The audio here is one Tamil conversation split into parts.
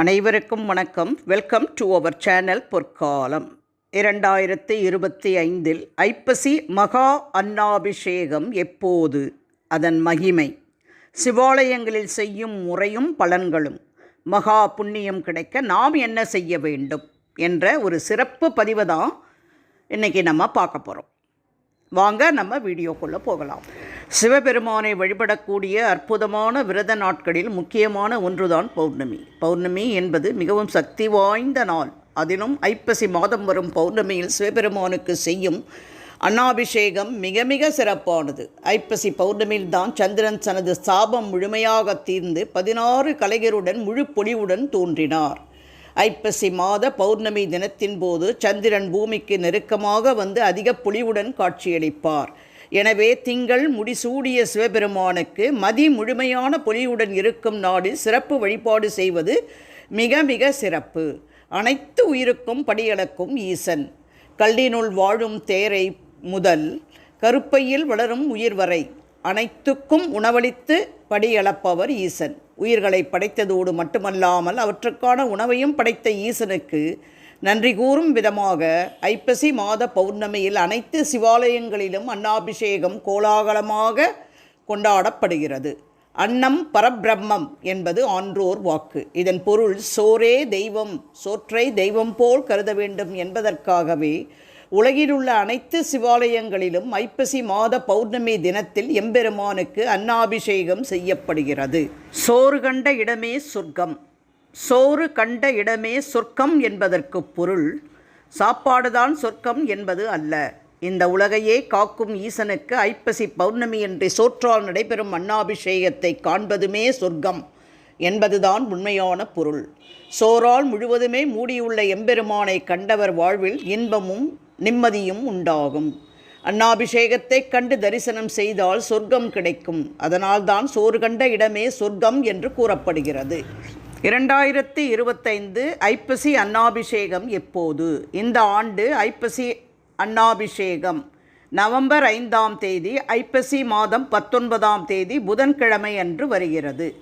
அனைவருக்கும் வணக்கம். வெல்கம் டு அவர் சேனல் பொற்காலம். இரண்டாயிரத்தி இருபத்தி ஐந்தில் ஐப்பசி மகா அன்னாபிஷேகம் எப்போது? அதன் மகிமை. சிவாலயங்களில் செய்யும் முறையும் பலன்களும். மகா புண்ணியம் கிடைக்க நாம் என்ன செய்ய வேண்டும்? என்ற ஒரு சிறப்பு பதிவை தான் இன்றைக்கி நம்ம பார்க்க போகிறோம் வாங்க நம்ம வீடியோக்குள்ளே போகலாம். சிவபெருமானை வழிபடக்கூடிய அற்புதமான விரத நாட்களில் முக்கியமான ஒன்றுதான் பௌர்ணமி. பௌர்ணமி என்பது மிகவும் சக்தி வாய்ந்த நாள். அதிலும் ஐப்பசி மாதம் வரும் பௌர்ணமியில் சிவபெருமானுக்கு செய்யும் அன்னாபிஷேகம் மிக மிக சிறப்பானது. ஐப்பசி பௌர்ணமியில் தான் சந்திரன் தனது சாபம் முழுமையாக தீர்ந்து பதினாறு கலைஞருடன் முழு பொலிவுடன் தோன்றினார். ஐப்பசி மாத பௌர்ணமி தினத்தின் போது சந்திரன் பூமிக்கு நெருக்கமாக வந்து அதிக பொலிவுடன் காட்சியளிப்பார். எனவே திங்கள் முடிசூடிய சிவபெருமானுக்கு மதி முழுமையான பொலியுடன் இருக்கும் நாளில் சிறப்பு வழிபாடு செய்வது மிக மிக சிறப்பு. அனைத்து உயிருக்கும் படியளக்கும் ஈசன். கல்லினுள் வாழும் தேரை முதல் கருப்பையில் வளரும் உயிர் வரை அனைத்துக்கும் உணவளித்து படியளப்பவர் ஈசன். உயிர்களை படைத்ததோடு மட்டுமல்லாமல் அவற்றுக்கான உணவையும் படைத்த ஈசனுக்கு நன்றி கூறும் விதமாக ஐப்பசி மாத பௌர்ணமியில் அனைத்து சிவாலயங்களிலும் அன்னாபிஷேகம் கோலாகலமாக கொண்டாடப்படுகிறது. அன்னம் பரபிரம்மம் என்பது ஆன்றோர் வாக்கு. இதன் பொருள் சோரே தெய்வம் சோற்றை தெய்வம் போல் கருத வேண்டும் என்பதற்காகவே உலகிலுள்ள அனைத்து சிவாலயங்களிலும் ஐப்பசி மாத பௌர்ணமி தினத்தில் எம்பெருமானுக்கு அன்னாபிஷேகம் செய்யப்படுகிறது. சோறு கண்ட இடமே சொர்க்கம். சோறு கண்ட இடமே சொர்க்கம் என்பதற்கு பொருள் சாப்பாடுதான் சொர்க்கம் என்பது அல்ல. இந்த உலகையே காக்கும் ஈசனுக்கு ஐப்பசி பௌர்ணமி என்று சோற்றால் நடைபெறும் அன்னாபிஷேகத்தை காண்பதுமே சொர்க்கம் என்பதுதான் உண்மையான பொருள். சோறால் முழுவதுமே மூடியுள்ள எம்பெருமானை கண்டவர் வாழ்வில் இன்பமும் நிம்மதியும் உண்டாகும். அன்னாபிஷேகத்தை கண்டு தரிசனம் செய்தால் சொர்க்கம் கிடைக்கும். அதனால்தான் சோறு கண்ட இடமே சொர்க்கம் என்று கூறப்படுகிறது. இரண்டாயிரத்தி இருபத்தைந்து ஐப்பசி அன்னாபிஷேகம் எப்போது? இந்த ஆண்டு ஐப்பசி அன்னாபிஷேகம். நவம்பர் ஐந்தாம் தேதி ஐப்பசி மாதம் பத்தொன்பதாம் தேதி புதன்கிழமை அன்று வருகிறது.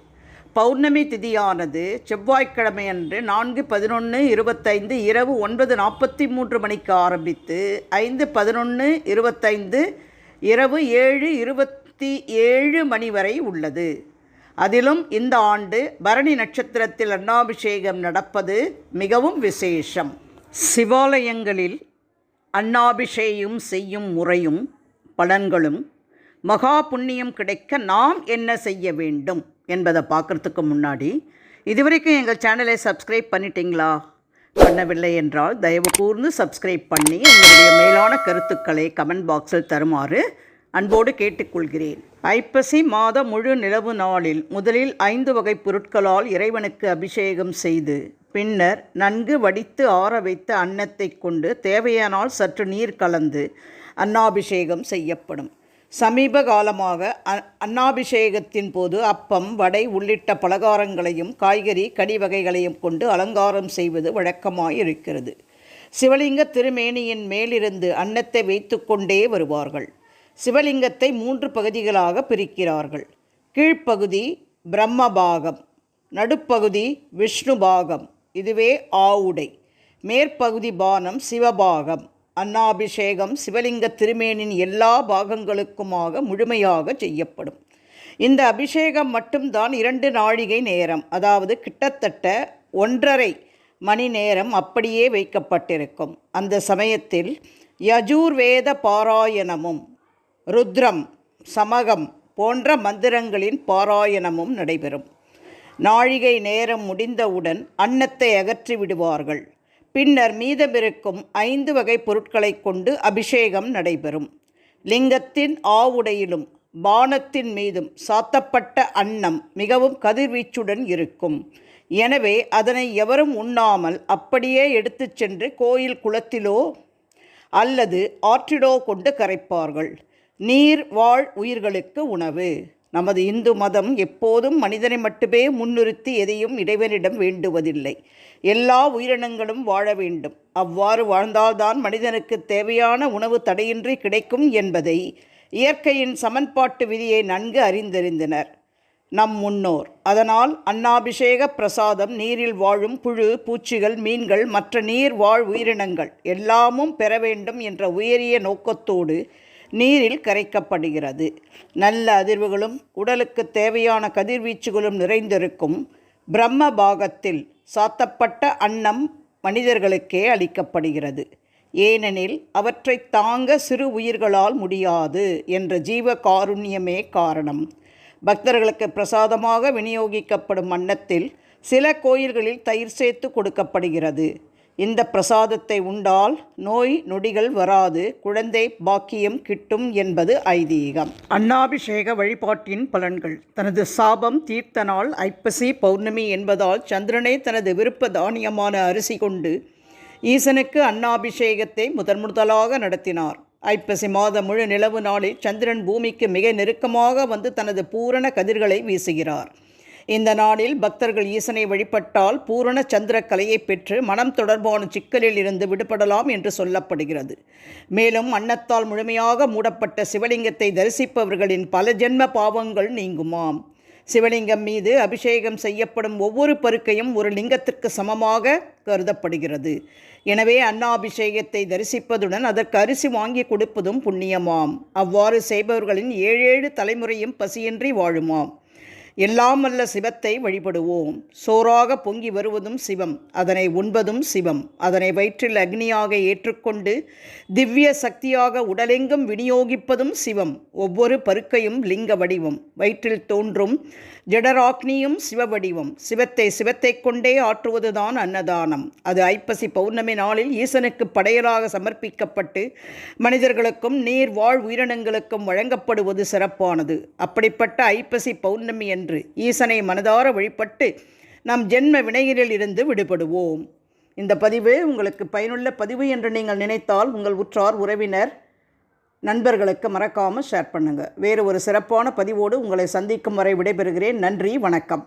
பௌர்ணமி திதியானது செவ்வாய்க்கிழமை அன்று நான்கு பதினொன்று இருபத்தைந்து இரவு ஒன்பது நாற்பத்தி மூன்று மணிக்கு ஆரம்பித்து ஐந்து பதினொன்று இருபத்தைந்து இரவு ஏழு இருபத்தி ஏழு மணி வரை உள்ளது. அதிலும் இந்த ஆண்டு பரணி நட்சத்திரத்தில் அன்னாபிஷேகம் நடப்பது மிகவும் விசேஷம். சிவாலயங்களில் அன்னாபிஷேகம் செய்யும் முறையும் பலன்களும் மகா புண்ணியம் கிடைக்க நாம் என்ன செய்ய வேண்டும் என்பதை பார்க்குறதுக்கு முன்னாடி இதுவரைக்கும் எங்கள் சேனலை சப்ஸ்கிரைப் பண்ணிட்டீங்களா? பண்ணவில்லை என்றால் தயவு கூர்ந்து சப்ஸ்கிரைப் பண்ணி உங்களுடைய மேலான கருத்துக்களை கமெண்ட் பாக்ஸில் தருமாறு அன்போடு கேட்டுக்கொள்கிறேன். ஐப்பசி மாத முழு நிலவு நாளில் முதலில் ஐந்து வகை பொருட்களால் இறைவனுக்கு அபிஷேகம் செய்து பின்னர் நன்கு வடித்து ஆற வைத்த அன்னத்தை கொண்டு தேவையானால் சற்று நீர் கலந்து அன்னாபிஷேகம் செய்யப்படும். சமீப காலமாக அ அன்னாபிஷேகத்தின் போது அப்பம் வடை உள்ளிட்ட பலகாரங்களையும் காய்கறி கடி வகைகளையும் கொண்டு அலங்காரம் செய்வது வழக்கமாய் இருக்கிறது. சிவலிங்க திருமேனியின் மேலிருந்து அன்னத்தை வைத்து கொண்டே வருவார்கள். சிவலிங்கத்தை மூன்று பகுதிகளாக பிரிக்கிறார்கள். கீழ்ப்பகுதி பிரம்மபாகம் நடுப்பகுதி விஷ்ணு பாகம் இதுவே ஆவுடை. மேற்பகுதி பானம் சிவபாகம். அன்னாபிஷேகம் சிவலிங்க திருமேனின் எல்லா பாகங்களுக்குமாக முழுமையாக செய்யப்படும். இந்த அபிஷேகம் மட்டும்தான் இரண்டு நாழிகை நேரம் அதாவது கிட்டத்தட்ட ஒன்றரை மணி நேரம் அப்படியே வைக்கப்பட்டிருக்கும். அந்த சமயத்தில் யஜூர்வேத பாராயணமும் ருத்ரம் சமகம் போன்ற மந்திரங்களின் பாராயணமும் நடைபெறும். நாழிகை நேரம் முடிந்தவுடன் அன்னத்தை அகற்றி விடுவார்கள். பின்னர் மீதமிருக்கும் ஐந்து வகை பொருட்களை கொண்டு அபிஷேகம் நடைபெறும். லிங்கத்தின் ஆவுடையிலும் பானத்தின் மீதும் சாத்தப்பட்ட அன்னம் மிகவும் கதிர்வீச்சுடன் இருக்கும். எனவே அதனை எவரும் உண்ணாமல் அப்படியே எடுத்துச் சென்று கோயில் குளத்திலோ அல்லது ஆற்றிலோ கொண்டு கரைப்பார்கள். நீர் வாழ் உயிர்களுக்கு உணவு. நமது இந்து மதம் எப்போதும் மனிதனை மட்டுமே முன்னிறுத்தி எதையும் இறைவனிடம் வேண்டுவதில்லை. எல்லா உயிரினங்களும் வாழ வேண்டும். அவ்வாறு வாழ்ந்தால்தான் மனிதனுக்கு தேவையான உணவு தடையின்றி கிடைக்கும் என்பதை இயற்கையின் சமன்பாட்டு விதியை நன்கு அறிந்திருந்தனர் நம் முன்னோர். அதனால் அன்னாபிஷேக பிரசாதம் நீரில் வாழும் புழு பூச்சிகள் மீன்கள் மற்ற நீர் வாழ் உயிரினங்கள் எல்லாமும் பெற வேண்டும் என்ற உயரிய நோக்கத்தோடு நீரில் கரைக்கப்படுகிறது. நல்ல அதிர்வுகளும் உடலுக்கு தேவையான கதிர்வீச்சுகளும் நிறைந்திருக்கும் பிரம்ம பாகத்தில் சாத்தப்பட்ட அன்னம் மனிதர்களுக்கே அளிக்கப்படுகிறது. ஏனெனில் அவற்றை தாங்க சிறு உயிர்களால் முடியாது என்ற ஜீவ காருண்யமே காரணம். பக்தர்களுக்கு பிரசாதமாக விநியோகிக்கப்படும் அன்னத்தில் சில கோயில்களில் தயிர் சேர்த்து கொடுக்கப்படுகிறது. இந்த பிரசாதத்தை உண்டால் நோய் நொடிகள் வராது குழந்தை பாக்கியம் கிட்டும் என்பது ஐதீகம். அன்னாபிஷேக வழிபாட்டின் பலன்கள். தனது சாபம் தீர்த்த நாள் ஐப்பசி பௌர்ணமி என்பதால் சந்திரனே தனது விருப்ப தானியமான அரிசி கொண்டு ஈசனுக்கு அன்னாபிஷேகத்தை முதன் முதலாக நடத்தினார். ஐப்பசி மாத முழு நிலவு நாளில் சந்திரன் பூமிக்கு மிக நெருக்கமாக வந்து தனது பூரண கதிர்களை வீசுகிறார். இந்த நாளில் பக்தர்கள் ஈசனை வழிபட்டால் பூரண சந்திர கலையை பெற்று மனம் தொடர்பான சிக்கலில் இருந்து விடுபடலாம் என்று சொல்லப்படுகிறது. மேலும் அன்னத்தால் முழுமையாக மூடப்பட்ட சிவலிங்கத்தை தரிசிப்பவர்களின் பல ஜென்ம பாவங்கள் நீங்குமாம். சிவலிங்கம் மீது அபிஷேகம் செய்யப்படும் ஒவ்வொரு பருக்கையும் ஒரு லிங்கத்திற்கு சமமாக கருதப்படுகிறது. எனவே அன்னாபிஷேகத்தை தரிசிப்பதுடன் அதற்கு அரிசி வாங்கி கொடுப்பதும் புண்ணியமாம். அவ்வாறு செய்பவர்களின் ஏழேழு தலைமுறையும் பசியின்றி வாழுமாம். எல்லாம் அல்ல சிவத்தை வழிபடுவோம். சோறாக பொங்கி வருவதும் சிவம் அதனை உண்பதும் சிவம். அதனை வயிற்றில் அக்னியாக ஏற்றுக்கொண்டு திவ்ய சக்தியாக உடலெங்கும் விநியோகிப்பதும் சிவம். ஒவ்வொரு பருக்கையும் லிங்க வடிவம். வயிற்றில் தோன்றும் ஜடராக்னியும் சிவ வடிவம் சிவத்தை சிவத்தை கொண்டே ஆற்றுவதுதான் அன்னதானம். அது ஐப்பசி பௌர்ணமி நாளில் ஈசனுக்கு படையலாக சமர்ப்பிக்கப்பட்டு மனிதர்களுக்கும் நீர் வாழ் உயிரினங்களுக்கும் வழங்கப்படுவது சிறப்பானது. அப்படிப்பட்ட ஐப்பசி பௌர்ணமி என்று ஈசனை மனதார வழிபட்டு நம் ஜென்ம வினையிலில் இருந்து விடுபடுவோம். இந்த பதிவு உங்களுக்கு பயனுள்ள பதிவு என்று நீங்கள் நினைத்தால் உங்கள் உற்றார் உறவினர் நண்பர்களுக்கு மறக்காமல் ஷேர் பண்ணுங்கள் வேறு ஒரு சிறப்பான பதிவோடு உங்களை சந்திக்கும் வரை விடைபெறுகிறேன். நன்றி வணக்கம்.